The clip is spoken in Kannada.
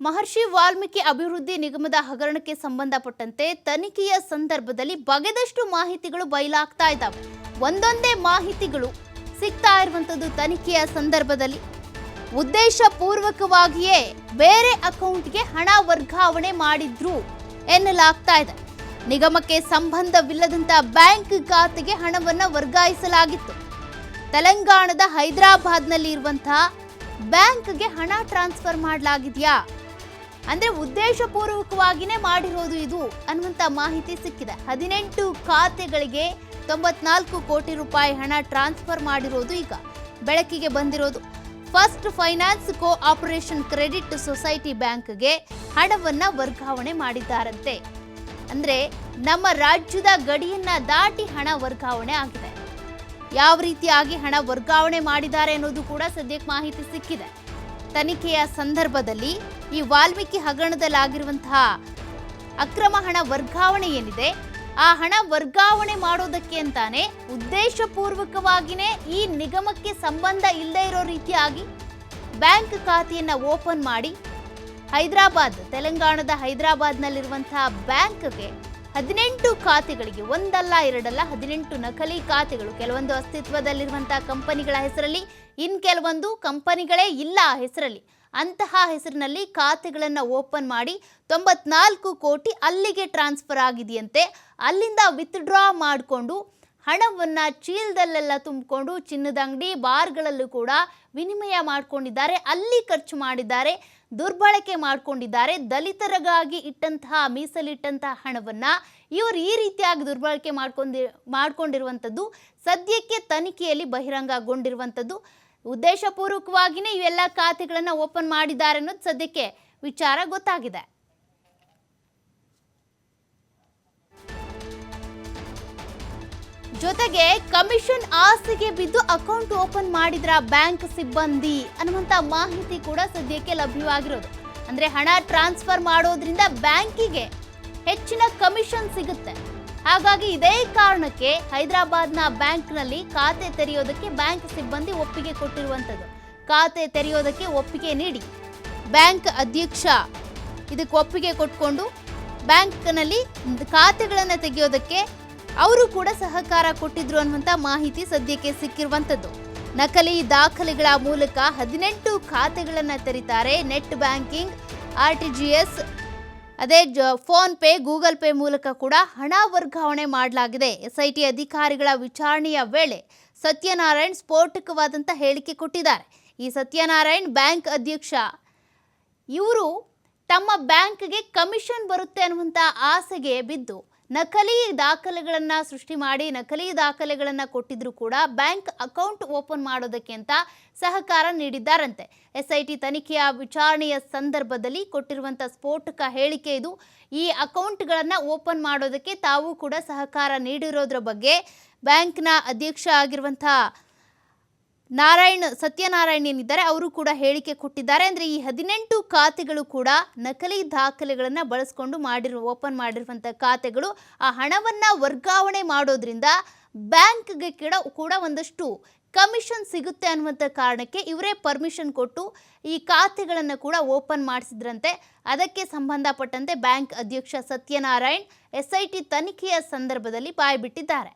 ಮಹರ್ಷಿ ವಾಲ್ಮೀಕಿ ಅಭಿವೃದ್ಧಿ ನಿಗಮದ ಹಗರಣಕ್ಕೆ ಸಂಬಂಧಪಟ್ಟಂತೆ ತನಿಖೆಯ ಸಂದರ್ಭದಲ್ಲಿ ಬಗೆದಷ್ಟು ಮಾಹಿತಿಗಳು ಬಯಲಾಗ್ತಾ ಇದ್ದಾವೆ. ಒಂದೊಂದೇ ಮಾಹಿತಿಗಳು ಸಿಗ್ತಾ ಇರುವಂಥದ್ದು ತನಿಖೆಯ ಸಂದರ್ಭದಲ್ಲಿ. ಉದ್ದೇಶ ಪೂರ್ವಕವಾಗಿಯೇ ಬೇರೆ ಅಕೌಂಟ್ಗೆ ಹಣ ವರ್ಗಾವಣೆ ಮಾಡಿದ್ರು ಎನ್ನಲಾಗ್ತಾ ಇದೆ. ನಿಗಮಕ್ಕೆ ಸಂಬಂಧವಿಲ್ಲದಂತ ಬ್ಯಾಂಕ್ ಖಾತೆಗೆ ಹಣವನ್ನು ವರ್ಗಾಯಿಸಲಾಗಿತ್ತು. ತೆಲಂಗಾಣದ ಹೈದರಾಬಾದ್ನಲ್ಲಿ ಇರುವಂತಹ ಬ್ಯಾಂಕ್ಗೆ ಹಣ ಟ್ರಾನ್ಸ್ಫರ್ ಮಾಡಲಾಗಿದೆಯಾ? ಅಂದ್ರೆ ಉದ್ದೇಶಪೂರ್ವಕವಾಗಿನೇ ಮಾಡಿರೋದು ಇದು ಅನ್ನುವಂತ ಮಾಹಿತಿ ಸಿಕ್ಕಿದೆ. ಹದಿನೆಂಟು ಖಾತೆಗಳಿಗೆ ತೊಂಬತ್ನಾಲ್ಕು ಕೋಟಿ ರೂಪಾಯಿ ಹಣ ಟ್ರಾನ್ಸ್ಫರ್ ಮಾಡಿರೋದು ಈಗ ಬೆಳಕಿಗೆ ಬಂದಿರೋದು. First finance cooperation credit society ಬ್ಯಾಂಕ್ಗೆ ಹಣವನ್ನ ವರ್ಗಾವಣೆ ಮಾಡಿದ್ದಾರಂತೆ. ಅಂದ್ರೆ ನಮ್ಮ ರಾಜ್ಯದ ಗಡಿಯನ್ನ ದಾಟಿ ಹಣ ವರ್ಗಾವಣೆ ಆಗಿದೆ. ಯಾವ ರೀತಿಯಾಗಿ ಹಣ ವರ್ಗಾವಣೆ ಮಾಡಿದ್ದಾರೆ ಅನ್ನೋದು ಕೂಡ ಸದ್ಯಕ್ಕೆ ಮಾಹಿತಿ ಸಿಕ್ಕಿದೆ. ತನಿಖೆಯ ಸಂದರ್ಭದಲ್ಲಿ ಈ ವಾಲ್ಮೀಕಿ ಹಗರಣದಲ್ಲಾಗಿರುವಂತಹ ಅಕ್ರಮ ಹಣ ವರ್ಗಾವಣೆ ಏನಿದೆ, ಆ ಹಣ ವರ್ಗಾವಣೆ ಮಾಡೋದಕ್ಕೆ ಅಂತಾನೆ ಉದ್ದೇಶಪೂರ್ವಕವಾಗಿನೇ ಈ ನಿಗಮಕ್ಕೆ ಸಂಬಂಧ ಇಲ್ಲದೆ ಇರೋ ರೀತಿಯಾಗಿ ಬ್ಯಾಂಕ್ ಖಾತೆಯನ್ನ ಓಪನ್ ಮಾಡಿ ಹೈದರಾಬಾದ್, ತೆಲಂಗಾಣದ ಹೈದರಾಬಾದ್ನಲ್ಲಿರುವಂತಹ ಬ್ಯಾಂಕ್ಗೆ ಹದಿನೆಂಟು ಖಾತೆಗಳಿಗೆ, ಒಂದಲ್ಲ, ಎರಡಲ್ಲ, ಹದಿನೆಂಟು ನಕಲಿ ಖಾತೆಗಳು. ಕೆಲವೊಂದು ಅಸ್ತಿತ್ವದಲ್ಲಿರುವಂತಹ ಕಂಪನಿಗಳ ಹೆಸರಲ್ಲಿ, ಇನ್ ಕೆಲವೊಂದು ಕಂಪನಿಗಳೇ ಇಲ್ಲ ಆ ಹೆಸರಲ್ಲಿ. ಅಂತಹ ಹೆಸರಿನಲ್ಲಿ ಖಾತೆಗಳನ್ನು ಓಪನ್ ಮಾಡಿ ತೊಂಬತ್ನಾಲ್ಕು ಕೋಟಿ ಅಲ್ಲಿಗೆ ಟ್ರಾನ್ಸ್ಫರ್ ಆಗಿದೆಯಂತೆ. ಅಲ್ಲಿಂದ ವಿತ್ಡ್ರಾ ಮಾಡಿಕೊಂಡು ಹಣವನ್ನು ಚೀಲದಲ್ಲೆಲ್ಲ ತುಂಬಿಕೊಂಡು ಚಿನ್ನದ ಅಂಗಡಿ ಬಾರ್ಗಳಲ್ಲೂ ಕೂಡ ವಿನಿಮಯ ಮಾಡಿಕೊಂಡಿದ್ದಾರೆ, ಅಲ್ಲಿ ಖರ್ಚು ಮಾಡಿದ್ದಾರೆ, ದುರ್ಬಳಕೆ ಮಾಡ್ಕೊಂಡಿದ್ದಾರೆ, ದಲಿತರಿಗಾಗಿ ಇಟ್ಟಂತಹ, ಮೀಸಲಿಟ್ಟಂತಹ ಹಣವನ್ನ ಇವರು ಈ ರೀತಿಯಾಗಿ ದುರ್ಬಳಕೆ ಮಾಡ್ಕೊಂಡಿ, ಮಾಡ್ಕೊಂಡಿರುವಂಥದ್ದು, ಸದ್ಯಕ್ಕೆ ತನಿಖೆಯಲ್ಲಿ ಬಹಿರಂಗಗೊಂಡಿರುವಂಥದ್ದು ಉದ್ದೇಶಪೂರ್ವಕವಾಗಿಯೇ ಇವೆಲ್ಲ ಖಾತೆಗಳನ್ನು ಓಪನ್ ಮಾಡಿದ್ದಾರೆ ಅನ್ನೋದು ಸದ್ಯಕ್ಕೆ ವಿಚಾರ ಗೊತ್ತಾಗಿದೆ. ಜೊತೆಗೆ ಕಮಿಷನ್ ಆಸ್ತಿಗೆ ಬಿದ್ದು ಅಕೌಂಟ್ ಓಪನ್ ಮಾಡಿದ್ರ ಬ್ಯಾಂಕ್ ಸಿಬ್ಬಂದಿ ಅನ್ನುವಂತ ಮಾಹಿತಿ ಕೂಡ ಸದ್ಯಕ್ಕೆ ಲಭ್ಯವಾಗಿರೋದು. ಅಂದ್ರೆ ಹಣ ಟ್ರಾನ್ಸ್ಫರ್ ಮಾಡೋದ್ರಿಂದ ಬ್ಯಾಂಕಿಗೆ ಹೆಚ್ಚಿನ ಕಮಿಷನ್ ಸಿಗುತ್ತೆ. ಹಾಗಾಗಿ ಇದೇ ಕಾರಣಕ್ಕೆ ಹೈದರಾಬಾದ್ನ ಬ್ಯಾಂಕ್ನಲ್ಲಿ ಖಾತೆ ತೆರೆಯೋದಕ್ಕೆ ಬ್ಯಾಂಕ್ ಸಿಬ್ಬಂದಿ ಒಪ್ಪಿಗೆ ಕೊಟ್ಟಿರುವಂಥದ್ದು. ಖಾತೆ ತೆರೆಯೋದಕ್ಕೆ ಒಪ್ಪಿಗೆ ನೀಡಿ. ಬ್ಯಾಂಕ್ ಅಧ್ಯಕ್ಷ ಇದಕ್ಕೆ ಒಪ್ಪಿಗೆ ಕೊಟ್ಕೊಂಡು ಬ್ಯಾಂಕ್ನಲ್ಲಿ ಖಾತೆಗಳನ್ನು ತೆಗೆಯೋದಕ್ಕೆ ಅವರು ಕೂಡ ಸಹಕಾರ ಕೊಟ್ಟಿದ್ರು ಅನ್ನುವಂಥ ಮಾಹಿತಿ ಸದ್ಯಕ್ಕೆ ಸಿಕ್ಕಿರುವಂಥದ್ದು ನಕಲಿ ದಾಖಲೆಗಳ ಮೂಲಕ ಹದಿನೆಂಟು ಖಾತೆಗಳನ್ನು ತೆರೀತಾರೆ net banking, R T G S, ಅದೇ ಫೋನ್ ಪೇ, ಗೂಗಲ್ ಪೇ ಮೂಲಕ ಕೂಡ ಹಣ ವರ್ಗಾವಣೆ ಮಾಡಲಾಗಿದೆ. ಎಸ್ಐಟಿ ಅಧಿಕಾರಿಗಳ ವಿಚಾರಣೆಯ ವೇಳೆ ಸತ್ಯನಾರಾಯಣ್ ಸ್ಫೋಟಕವಾದಂಥ ಹೇಳಿಕೆ ಕೊಟ್ಟಿದ್ದಾರೆ. ಈ ಸತ್ಯನಾರಾಯಣ್ ಬ್ಯಾಂಕ್ ಅಧ್ಯಕ್ಷ. ಇವರು ತಮ್ಮ ಬ್ಯಾಂಕ್ಗೆ ಕಮಿಷನ್ ಬರುತ್ತೆ ಅನ್ನುವಂಥ ಆಸೆಗೆ ಬಿದ್ದು ನಕಲಿ ದಾಖಲೆಗಳನ್ನು ಸೃಷ್ಟಿ ಮಾಡಿ, ನಕಲಿ ದಾಖಲೆಗಳನ್ನು ಕೊಟ್ಟಿದ್ರು ಕೂಡ ಬ್ಯಾಂಕ್ ಅಕೌಂಟ್ ಓಪನ್ ಮಾಡೋದಕ್ಕೆ ಅಂತ ಸಹಕಾರ ನೀಡಿದ್ದಾರಂತೆ. ಎಸ್ ಐ ಟಿ ತನಿಖೆಯ ವಿಚಾರಣೆಯ ಸಂದರ್ಭದಲ್ಲಿ ಕೊಟ್ಟಿರುವಂಥ ಸ್ಫೋಟಕ ಹೇಳಿಕೆ ಇದು. ಈ ಅಕೌಂಟ್ಗಳನ್ನು ಓಪನ್ ಮಾಡೋದಕ್ಕೆ ತಾವು ಕೂಡ ಸಹಕಾರ ನೀಡಿರೋದ್ರ ಬಗ್ಗೆ ಬ್ಯಾಂಕ್ನ ಅಧ್ಯಕ್ಷ ಆಗಿರುವಂಥ ನಾರಾಯಣ್, ಸತ್ಯನಾರಾಯಣ್ ಏನಿದ್ದಾರೆ, ಅವರು ಕೂಡ ಹೇಳಿಕೆ ಕೊಟ್ಟಿದ್ದಾರೆ. ಅಂದರೆ ಈ ಹದಿನೆಂಟು ಖಾತೆಗಳು ಕೂಡ ನಕಲಿ ದಾಖಲೆಗಳನ್ನು ಬಳಸ್ಕೊಂಡು ಮಾಡಿರುವ, ಓಪನ್ ಮಾಡಿರುವಂಥ ಖಾತೆಗಳು, ಆ ಹಣವನ್ನು ವರ್ಗಾವಣೆ ಮಾಡೋದ್ರಿಂದ ಬ್ಯಾಂಕ್ಗೆ ಕೂಡ ಕೂಡ ಒಂದಷ್ಟು ಕಮಿಷನ್ ಸಿಗುತ್ತೆ ಅನ್ನುವಂಥ ಕಾರಣಕ್ಕೆ ಇವರೇ ಪರ್ಮಿಷನ್ ಕೊಟ್ಟು ಈ ಖಾತೆಗಳನ್ನು ಕೂಡ ಓಪನ್ ಮಾಡಿಸಿದ್ರಂತೆ. ಅದಕ್ಕೆ ಸಂಬಂಧಪಟ್ಟಂತೆ ಬ್ಯಾಂಕ್ ಅಧ್ಯಕ್ಷ ಸತ್ಯನಾರಾಯಣ್ ಎಸ್ ತನಿಖೆಯ ಸಂದರ್ಭದಲ್ಲಿ ಬಾಯ್ಬಿಟ್ಟಿದ್ದಾರೆ.